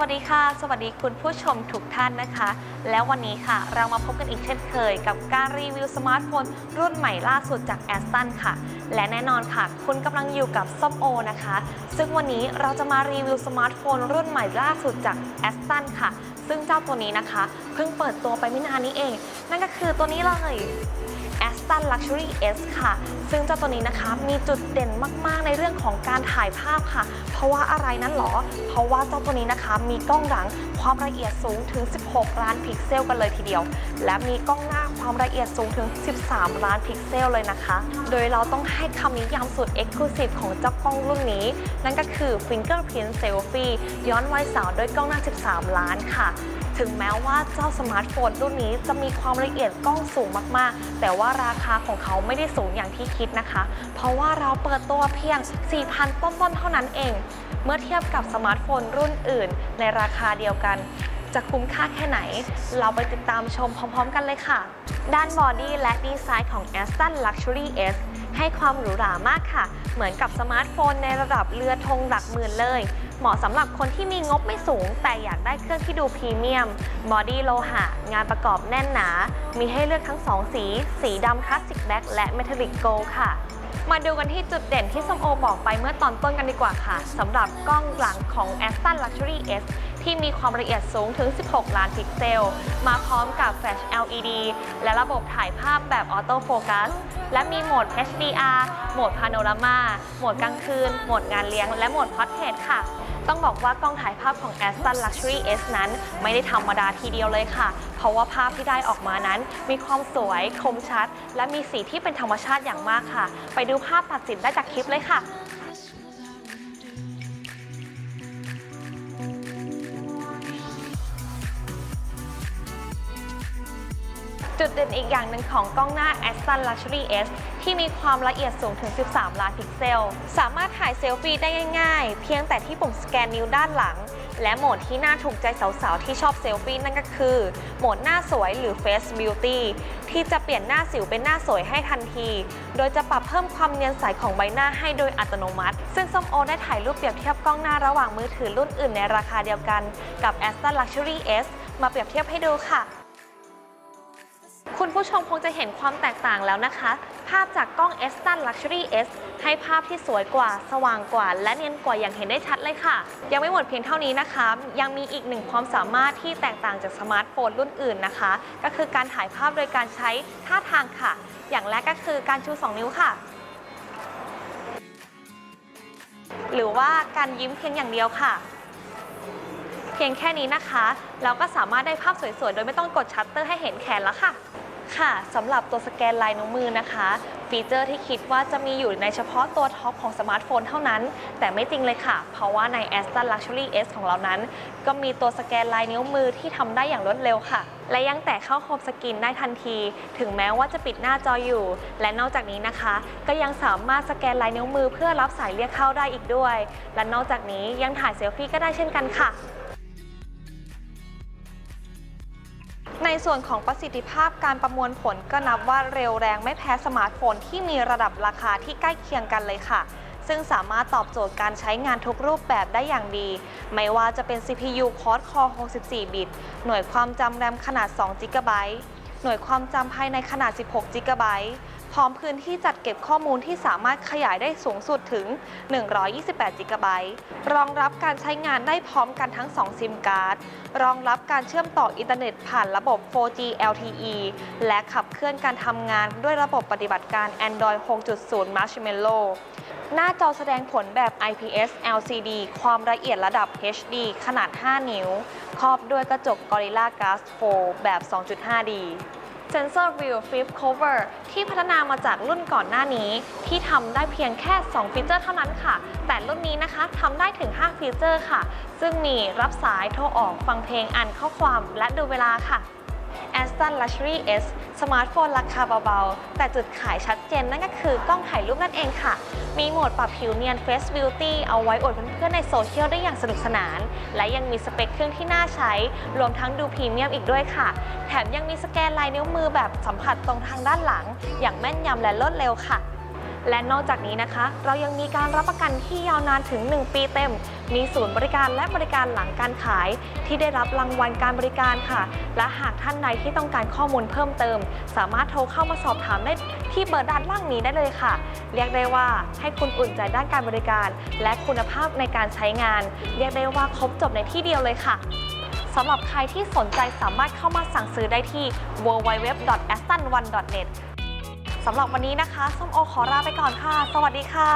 วัสดีค่ะ สวัสดีคุณผู้ชมทุกท่านนะคะ แล้ววันนี้ค่ะ เรามาพบกันอีกเช่นเคย กับการรีวิวสมาร์ทโฟนรุ่นใหม่ล่าสุดจากแอสตันค่ะ และแน่นอนค่ะ คุณกำลังอยู่กับส้มโอนะคะ ซึ่งวันนี้เราจะมารีวิวสมาร์ทโฟนรุ่นใหม่ล่าสุดจากแอสตันค่ะ ซึ่งเจ้าตัวนี้นะคะ เพิ่งเปิดตัวไปไม่นานนี้เอง นั่นก็คือตัวนี้เลย Aston Luxury S ค่ะ ซึ่งเจ้าตัวนี้นะคะมีจุดเด่นมากๆในเรื่องของการถ่ายภาพค่ะ เพราะว่าอะไรนั้นหรอ เพราะว่าเจ้าตัวนี้นะคะมีกล้องหลังความละเอียดสูงถึง 16 ล้านพิกเซลกันเลยทีเดียว และมีกล้องหน้า ความละเอียดสูงถึง 13 ล้านพิกเซลเลยนะคะ โดยเราต้องให้คำนิยามสุด Exclusive ของเจ้ากล้องรุ่นนี้ นั่นก็คือ Fingerprint Selfie ย้อนวัยสาวด้วยกล้องหน้า 13 ล้านค่ะถึงแม้ว่าเจ้าสมาร์ทโฟนรุ่นนี้จะมีความละเอียดกล้องสูงมาก ๆ แต่ว่าราคาของเขาไม่ได้สูงอย่างที่คิดนะคะ เพราะว่าเราเปิดตัวเพียง 4,000 ต้นๆ เท่านั้นเอง เมื่อเทียบกับสมาร์ทโฟนรุ่นอื่นในราคาเดียวกัน จะคุ้มค่าแค่ไหน เราไปติดตามชมพร้อมๆกันเลยค่ะ ด้านบอดี้และดีไซน์ของ Aston Luxury S ให้ความหรูหรามากค่ะ เหมือนกับสมาร์ทโฟนในระดับเรือธงหลักหมื่นเลย เหมาะสำหรับคนที่มีงบไม่สูง แต่อยากได้เครื่องที่ดูพรีเมียม บอดี้โลหะ งานประกอบแน่นหนา มีให้เลือกทั้ง 2 สี สีดำคลาสสิกแบล็กและเมทัลลิกโกลค่ะมาดูกันที่จุดเด่นที่ส้มโอบอกไปเมื่อตอนต้นกันดีกว่าค่ะสำหรับกล้องหลังของ Aston Luxury S ที่มีความละเอียดสูงถึง 16 ล้านพิกเซล มาพร้อมกับแฟลช LED และระบบถ่ายภาพแบบออโต้โฟกัสและมีโหมด HDR โหมดพาโนรามา โหมดกลางคืน โหมดงานเลี้ยง และโหมดพอร์เทรตค่ะ ต้องบอกว่ากล้องถ่ายภาพของ Aston Luxury S นั้น ไม่ได้ธรรมดาทีเดียวเลยค่ะ เพราะว่าภาพที่ได้ออกมานั้น มีความสวย คมชัด และมีสีที่เป็นธรรมชาติอย่างมากค่ะ ไปดูภาพตัดสินได้จากคลิปเลยค่ะ จุดเด่นอีกอย่างหนึ่งของกล้องหน้า Aston Luxury S ที่มีความละเอียดสูงถึง 13 ล้านพิกเซล สามารถถ่ายเซลฟี่ได้ง่ายๆ เพียงแต่ที่ปุ่มสแกนนิ้วด้านหลัง และโหมดที่น่าถูกใจสาวๆ ที่ชอบเซลฟี่นั่นก็คือ โหมดหน้าสวยหรือ Face Beauty ที่จะเปลี่ยนหน้าสิวเป็นหน้าสวยให้ทันที โดยจะปรับเพิ่มความเนียนใสของใบหน้าให้โดยอัตโนมัติ ซึ่งส้มโอได้ถ่ายรูปเปรียบเทียบกล้องหน้าระหว่างมือถือรุ่นอื่นในราคาเดียวกัน กับ Aston Luxury S มาเปรียบเทียบให้ดูค่ะ คุณผู้ชมคงจะเห็นความแตกต่างแล้วนะคะ ภาพจากกล้อง Aston Luxury S ให้ภาพที่สวยกว่า สว่างกว่า และเนียนกว่าอย่างเห็นได้ชัดเลยค่ะ ยังไม่หมดเพียงเท่านี้นะคะ ยังมีอีกหนึ่งความสามารถที่แตกต่างจากสมาร์ทโฟนรุ่นอื่นนะคะ ก็คือการถ่ายภาพโดยการใช้ท่าทางค่ะ อย่างแรกก็คือการชู 2 นิ้วค่ะ หรือว่าการยิ้มเพียงอย่างเดียวค่ะเพียงแค่นี้นะคะ เราก็สามารถได้ภาพสวยๆ โดยไม่ต้องกดชัตเตอร์ให้เห็นแขนแล้วค่ะ ค่ะสำหรับตัวสแกนลายนิ้วมือนะคะ ฟีเจอร์ที่คิดว่าจะมีอยู่ในเฉพาะตัวท็อปของสมาร์ทโฟนเท่านั้น แต่ไม่จริงเลยค่ะ เพราะว่าใน Aston Luxury S ของเรานั้น ก็มีตัวสแกนลายนิ้วมือที่ทำได้อย่างรวดเร็วค่ะ และยังแตะเข้าโฮมสกรีนได้ทันที ถึงแม้ว่าจะปิดหน้าจออยู่ และนอกจากนี้นะคะ ก็ยังสามารถสแกนลายนิ้วมือเพื่อรับสายเรียกเข้าได้อีกด้วย และนอกจากนี้ยังถ่ายเซลฟี่ก็ได้เช่นกันค่ะ ในส่วนของประสิทธิภาพการประมวลผลก็นับว่าเร็วแรงไม่แพ้สมาร์ทโฟนที่มีระดับราคาที่ใกล้เคียงกันเลยค่ะ ซึ่งสามารถตอบโจทย์การใช้งานทุกรูปแบบได้อย่างดี ไม่ว่าจะเป็น CPU Quad Core 64 บิต หน่วยความจำแรมขนาด 2 g b หน่วยความจำภายในขนาด 16 g b ร้อมพื้นที่จัดเก็บข้อมูลที่สามารถขยายได้สูงสุดถึง 128 g b รองรับการใช้งานได้พร้อมกันทั้ง 2 ซิมการ์ด รองรับการเชื่อมต่ออินเทอร์เน็ตผ่านระบบ 4G LTE และขับเคลื่อนการทำงานด้วยระบบปฏิบัติการ Android 6.0 Marshmallow หน้าจอแสดงผลแบบ IPS LCD ความละเอียดระดับ HD ขนาด 5 นิ้ว ครอบด้วยกระจก Gorilla Glass 4 แบบ 2.5D Sensor View Flip Cover ที่พัฒนามาจากรุ่นก่อนหน้านี้ ที่ทำได้เพียงแค่ 2 ฟีเจอร์เท่านั้นค่ะ แต่รุ่นนี้นะคะทำได้ถึง 5 ฟีเจอร์ค่ะ ซึ่งมีรับสายโทรออกฟังเพลงอ่านข้อความและดูเวลาค่ะ Aston Luxury S สมาร์ทโฟนราคาเบาๆ แต่จุดขายชัดเจนนั่นก็คือกล้องถ่ายรูปนั่นเองค่ะ มีโหมดปรับผิวเนียน Face Beauty เอาไว้อวดเพื่อนๆในโซเชียลได้อย่างสนุกสนาน และยังมีสเปคเครื่องที่น่าใช้ รวมทั้งดูพรีเมียมอีกด้วยค่ะ แถมยังมีสแกนลายนิ้วมือแบบสัมผัสตรงทางด้านหลัง อย่างแม่นยำและรวดเร็วค่ะ และนอกจากนี้นะคะ เรายังมีการรับประกันที่ยาวนานถึง 1 ปีเต็ม มีศูนย์บริการและบริการหลังการขาย ที่ได้รับรางวัลการบริการค่ะ และหากท่านใดที่ต้องการข้อมูลเพิ่มเติม สามารถโทรเข้ามาสอบถามได้ที่เบอร์ด้านล่างนี้ได้เลยค่ะ เรียกได้ว่าให้คุณอุ่นใจด้านการบริการ และคุณภาพในการใช้งาน เรียกได้ว่าครบจบในที่เดียวเลยค่ะสำหรับใครที่สนใจสามารถเข้ามาสั่งซื้อได้ที่ www.aston1.net สำหรับวันนี้นะคะส้มโอขอลาไปก่อนค่ะ สวัสดีค่ะ